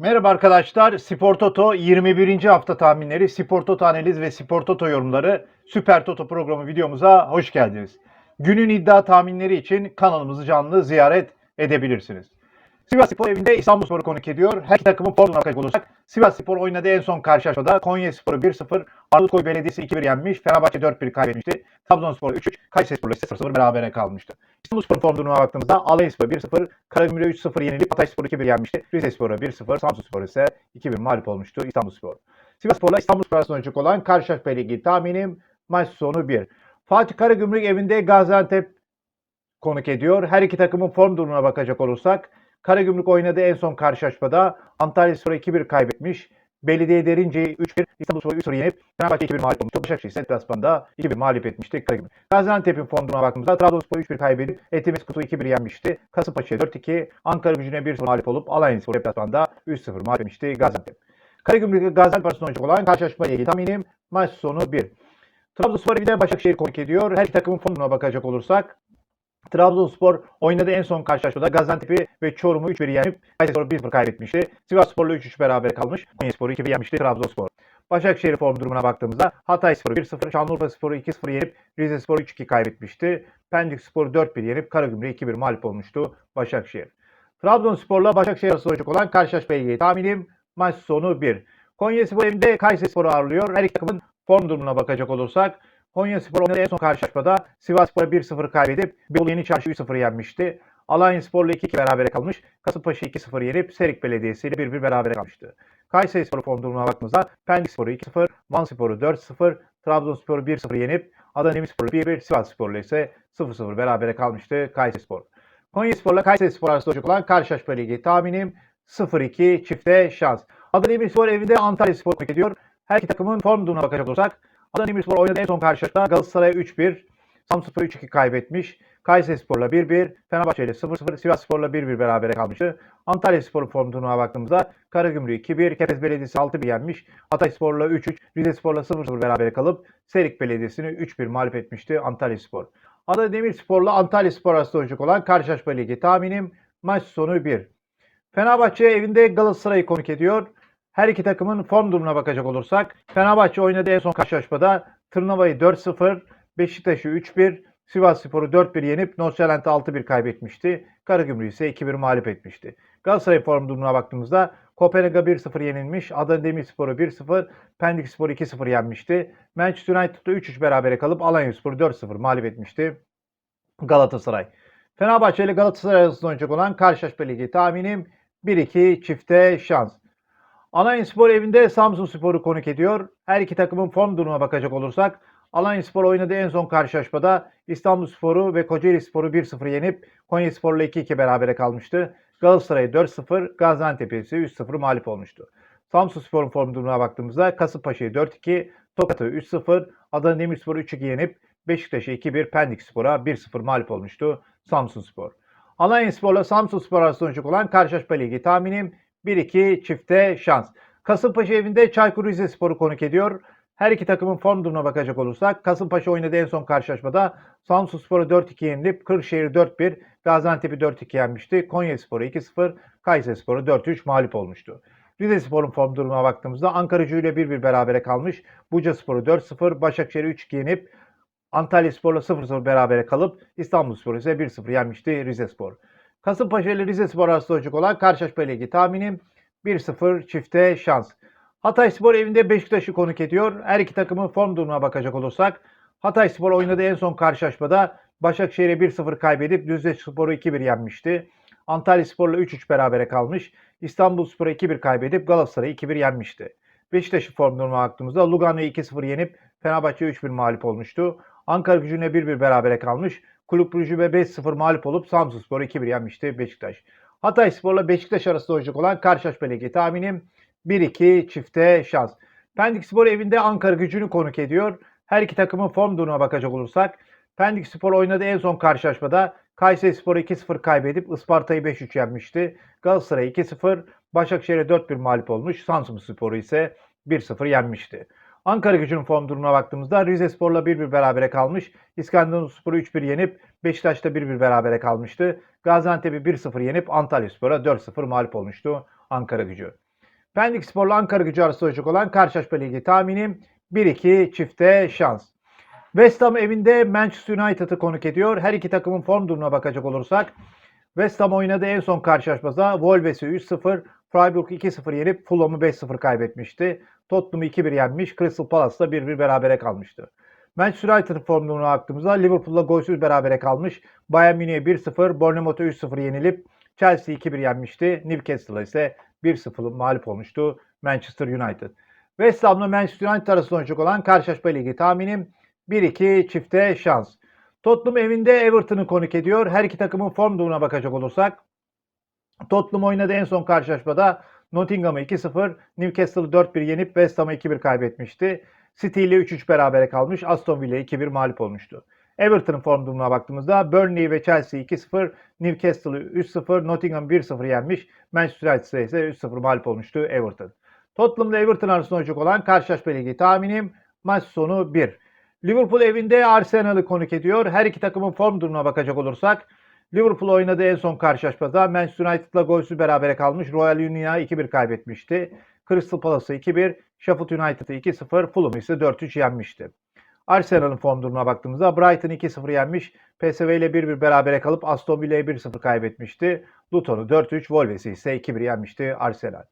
Merhaba arkadaşlar. Spor Toto 21. hafta tahminleri, Spor Toto analiz ve Spor Toto yorumları Süper Toto programı videomuza hoş geldiniz. Günün iddia tahminleri için kanalımızı canlı ziyaret edebilirsiniz. Sivas Spor evinde İstanbul Spor'u konuk ediyor. Her iki takımın formuna bakacak olursak Sivas Spor oynadığı en son karşılaşmada Konya Spor'u 1-0, Arnavutköy Belediyesi 2-1 yenmiş, Fenerbahçe 4-1 kaybetmişti. Trabzonspor 3-3, Kayserispor ise 0-0 berabere kalmıştı. İstanbul Spor form durumuna baktığımızda Alayspor 1-0, Karagümrük'e 3-0 yenilip Hatayspor 2-1 yenmişti. Rizespor'a 1-0, Samsunspor ise 2-1 mağlup olmuştu İstanbulspor. Sivasspor'la İstanbulspor arasında oynayacak olan karşılaşma ile ilgili tahminim maç sonu 1. Fatih Karagümrük evinde Gaziantep konuk ediyor. Her iki takımın form durumuna bakacak olursak Karagümrük oynadığı en son karşılaşmada Antalyaspor'a 2-1 kaybetmiş. Belediye Derince'yi 3-1, İstanbulspor'u 3-0 yenip Fenerbahçe 2-1 mağlup olmuştu. Başakşehir ise deplasmanda 2-1 mağlup etmişti Karagümrük. Gaziantep'in form durumuna baktığımızda Trabzonspor 3-1 kaybedip Etimesgut'u 2-1 yenmişti. Kasımpaşa'ya 4-2, Ankara gücüne 1-0 mağlup olup Alanyaspor deplasmanda 3-0 mağlup etmişti Gaziantep. Karagümrük Gaziantep arasında oynayacak olan karşılaşma ilgili tahminim maç sonu 1. Trabzonspor evinde Başakşehir konuk ediyor. Her iki takımın formuna bakacak olursak Trabzonspor oynadığı en son karşılaşmada Gaziantep'i ve Çorum'u 3-1 yenip Kayserispor'u 1-0 kaybetmişti. Sivasspor'la 3-3 beraber kalmış. Konyaspor'u 2-1 yenmişti Trabzonspor. Başakşehir form durumuna baktığımızda Hatayspor'u 1-0, Şanlıurfaspor'u 2-0 yenip Rizespor'u 3-2 kaybetmişti. Pendikspor'u 4-1 yenip Karagümrük'e 2-1 mağlup olmuştu Başakşehir. Trabzonspor'la Başakşehir arasında olacak olan karşılaşma ile ilgili tahminim maç sonu 1. Konyaspor evinde Kayserispor'u ağırlıyor. Her iki takımın form durumuna bakacak olursak Konyaspor oynadığı en son karşılaşmada Sivasspor'a 1-0 kaybedip Beyoğlu Yeni Çarşı 3-0 yenmişti. Alanyaspor'la 2-2 berabere kalmış. Kasımpaşa 2-0 yenip Serik Belediyesi ile 1-1 berabere kalmıştı. Kayserispor form durumuna baktığımızda Pendikspor'u 2-0, Vanspor'u 4-0, Trabzonspor'u 1-0 yenip Adana Demirspor'u 1-1, Sivasspor'la ise 0-0 berabere kalmıştı Kayserispor. Konyaspor'la Kayserispor arasında olacak olan karşılaşma ilgili tahminim 0-2 çifte şans. Adana Demirspor evinde Antalyaspor konuk ediyor. Her iki takımın form durumuna bakacak olursak Adana Demirspor oynadığı en son karşılaşmada Galatasaray'a 3-1, Samsunspor 3-2 kaybetmiş. Kayserispor'la 1-1, Fenerbahçe ile 0-0, Sivasspor'la 1-1 berabere kalmıştı. Antalyaspor'un form durumuna baktığımızda Karagümrük 2-1, Kepez Belediyesi 6-1 yenmiş. Hatayspor'la 3-3, Rizespor'la 0-0 berabere kalıp Serik Belediyesi'ni 3-1 mağlup etmişti Antalyaspor. Adana Demirspor'la Antalyaspor arasında oynayacak olan karşılaşma ligi tahminim maç sonu 1. Fenerbahçe evinde Galatasaray'ı konuk ediyor. Her iki takımın form durumuna bakacak olursak Fenerbahçe oynadığı en son karşılaşmada Tırnava'yı 4-0, Beşiktaş'ı 3-1, Sivasspor'u 4-1 yenip Nordsjælland'ı 6-1 kaybetmişti. Karagümrük ise 2-1 mağlup etmişti. Galatasaray form durumuna baktığımızda Kopenhag'a 1-0 yenilmiş, Adana Demirspor'u 1-0, Pendikspor'u 2-0 yenmişti. Manchester United'da 3-3 berabere kalıp Alanyaspor'u 4-0 mağlup etmişti Galatasaray. Fenerbahçe ile Galatasaray arasında oynayacak olan karşılaşma ligi tahminim 1-2 çifte şans. Alanyaspor evinde Samsunspor'u konuk ediyor. Her iki takımın form durumuna bakacak olursak Alanyaspor oynadığı en son karşılaşmada İstanbulspor'u ve Kocaelispor'u 1-0 yenip Konyaspor'la 2-2 berabere kalmıştı. Galatasaray'ı 4-0, Gaziantep'i ise 3-0 mağlup olmuştu. Samsunspor'un form durumuna baktığımızda Kasımpaşa'yı 4-2, Tokat'ı 3-0, Adana Demirspor'u 3-2 yenip Beşiktaş'ı 2-1, Pendikspor'a 1-0 mağlup olmuştu Samsunspor. Alanyaspor'la Samsunspor arasında oynayacak olan karşılaşma ligi tahminim 1-2 çifte şans. Kasımpaşa evinde Çaykur Rizespor'u konuk ediyor. Her iki takımın form durumuna bakacak olursak Kasımpaşa oynadığı en son karşılaşmada Samsunspor'u 4-2 yenilip Kırşehir'i 4-1, Gaziantep'i 4-2 yenmişti. Konyaspor'u 2-0, Kayserispor'u 4-3 mağlup olmuştu. Rizespor'un form durumuna baktığımızda Ankara ile 1-1 berabere kalmış. Bucaspor'u 4-0, Başakşehir'i 3-2 yenip Antalyaspor'la 0-0 berabere kalıp İstanbulspor'u ise 1-0 yenmişti Rizespor. Kasımpaşa ile Rizespor arasında olacak olan karşılaşma ile ilgili tahminim 1-0 çifte şans. Hatayspor evinde Beşiktaş'ı konuk ediyor. Her iki takımın form durumuna bakacak olursak Hatayspor oynadığı en son karşılaşmada Başakşehir'e 1-0 kaybedip Düzcespor'u 2-1 yenmişti. Antalyaspor'la 3-3 berabere kalmış. İstanbulspor'u 2-1 kaybedip Galatasaray'ı 2-1 yenmişti. Beşiktaş'ın form durumuna baktığımızda Lugano'yu 2-0 yenip Fenerbahçe 3-1 mağlup olmuştu. Ankara gücüne 1-1 berabere kalmış. Kulüp Brugge'ye 5-0 mağlup olup Samsunspor'u 2-1 yenmişti Beşiktaş. Hatayspor'la Beşiktaş arasında olacak olan karşılaşma ligi tahminim 1-2 çifte şans. Pendikspor evinde Ankara gücünü konuk ediyor. Her iki takımın form durumuna bakacak olursak Pendikspor oynadığı en son karşılaşmada Kayserispor'u 2-0 kaybedip Isparta'yı 5-3 yenmişti. Galatasaray 2-0, Başakşehir'e 4-1 mağlup olmuş. Samsunspor'u ise 1-0 yenmişti. Ankara gücünün form durumuna baktığımızda Rizespor'la 1-1 berabere kalmış. İskenderunspor'u 3-1 yenip Beşiktaş'ta 1-1 berabere kalmıştı. Gaziantep'i 1-0 yenip Antalyaspor'a 4-0 mağlup olmuştu Ankara gücü. Pendik Spor'la Ankara gücü arasında olacak olan karşılaşma ligi tahminim 1-2 çifte şans. West Ham evinde Manchester United'ı konuk ediyor. Her iki takımın form durumuna bakacak olursak West Ham oynadığı en son karşılaşmada Wolves'i 3-0, Freiburg 2-0 yenip Fulham'ı 5-0 kaybetmişti. Tottenham'ı 2-1 yenmiş, Crystal Palace'la 1-1 berabere kalmıştı. Manchester United'ın form durumuna baktığımızda Liverpool'la golsüz berabere kalmış. Bayern Münih'e 1-0, Bournemouth'a 3-0 yenilip Chelsea 2-1 yenmişti. Newcastle'a ise 1-0 mağlup olmuştu Manchester United. West Ham'la Manchester United arasında oynayacak olan karşılaşma ligi tahminim 1-2 çifte şans. Tottenham evinde Everton'ı konuk ediyor. Her iki takımın form durumuna bakacak olursak Tottenham oynadı en son karşılaşmada Nottingham'ı 2-0, Newcastle'ı 4-1 yenip West Ham'ı 2-1 kaybetmişti. City ile 3-3 berabere kalmış. Aston Villa 2-1 mağlup olmuştu. Everton'ın form durumuna baktığımızda Burnley ve Chelsea 2-0, Newcastle'ı 3-0, Nottingham 1-0 yenmiş. Manchester United ise 3-0 mağlup olmuştu Everton. Tottenham ile Everton arasında oynayacak olan karşılaşma ligi tahminim maç sonu 1. Liverpool evinde Arsenal'ı konuk ediyor. Her iki takımın form durumuna bakacak olursak Liverpool oynadığı en son karşılaşmada Manchester United'la golsüz berabere kalmış. Royal Union'a 2-1 kaybetmişti. Crystal Palace'ı 2-1, Sheffield United'ı 2-0, Fulham'ı ise 4-3 yenmişti. Arsenal'ın form durumuna baktığımızda Brighton 2-0 yenmiş. PSV ile 1-1 berabere kalıp Aston Villa'ya 1-0 kaybetmişti. Luton'u 4-3, Wolves'i ise 2-1 yenmişti Arsenal.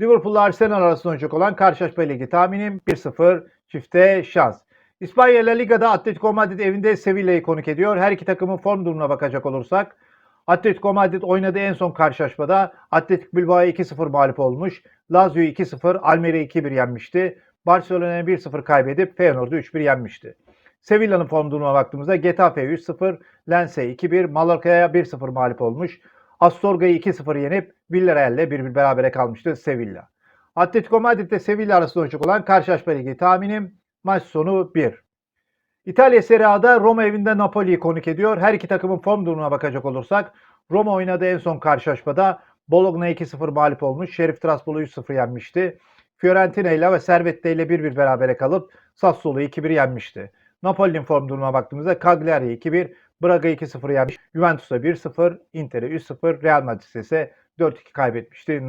Liverpool'la Arsenal arasında oynayacak olan karşılaşma ligi tahminim 1-0 çifte şans. İspanya La Liga'da Atletico Madrid evinde Sevilla'yı konuk ediyor. Her iki takımın form durumuna bakacak olursak Atletico Madrid oynadığı en son karşılaşmada Atletik Bilbao'ya 2-0 mağlup olmuş. Lazio'yu 2-0, Almeria'yı 2-1 yenmişti. Barcelona'ya 1-0 kaybedip Feyenoord'u 3-1 yenmişti. Sevilla'nın form durumuna baktığımızda Getafe'ye 3-0, Lens'e 2-1, Mallorca'ya 1-0 mağlup olmuş. Astorga'yı 2-0 yenip Villarreal'le 1-1 berabere kalmıştı Sevilla. Atletico Madrid ile Sevilla arasında oynayacak olan karşılaşma ligi tahminim maç sonu 1. İtalya Serie A'da Roma evinde Napoli'yi konuk ediyor. Her iki takımın form durumuna bakacak olursak Roma oynadığı en son karşılaşmada Bologna 2-0 mağlup olmuş. Şerif Trabzon'u 3-0 yenmişti. Fiorentina ile ve Servette ile 1-1 berabere kalıp Sassuolo'yu 2-1 yenmişti. Napoli'nin form durumuna baktığımızda Cagliari 2-1, Braga 2-0 yenmiş. Juventus'a 1-0, Inter'e 3-0, Real Madrid ise 4-2 kaybetmişti.